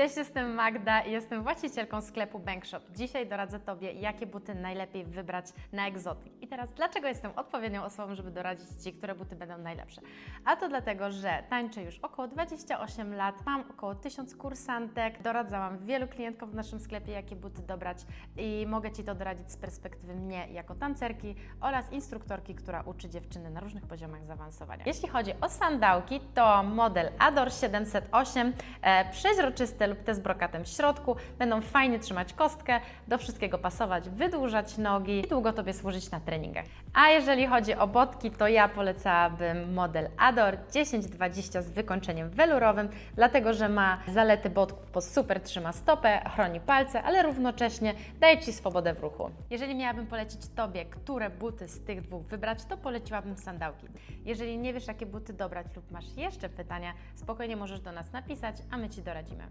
Cześć, jestem Magda i jestem właścicielką sklepu Bankshop. Dzisiaj doradzę Tobie, jakie buty najlepiej wybrać na egzotyk. I teraz, dlaczego jestem odpowiednią osobą, żeby doradzić Ci, które buty będą najlepsze? A to dlatego, że tańczę już około 28 lat, mam około 1000 kursantek, doradzałam wielu klientkom w naszym sklepie, jakie buty dobrać i mogę Ci to doradzić z perspektywy mnie jako tancerki oraz instruktorki, która uczy dziewczyny na różnych poziomach zaawansowania. Jeśli chodzi o sandałki, to model Ador 708, e, przeźroczyste lub te z brokatem w środku, będą fajnie trzymać kostkę, do wszystkiego pasować, wydłużać nogi i długo Tobie służyć na treningach. A jeżeli chodzi o botki, to ja polecałabym model Ador 1020 z wykończeniem welurowym, dlatego że ma zalety botków, bo super trzyma stopę, chroni palce, ale równocześnie daje Ci swobodę w ruchu. Jeżeli miałabym polecić Tobie, które buty z tych dwóch wybrać, to poleciłabym sandałki. Jeżeli nie wiesz, jakie buty dobrać lub masz jeszcze pytania, spokojnie możesz do nas napisać, a my Ci doradzimy.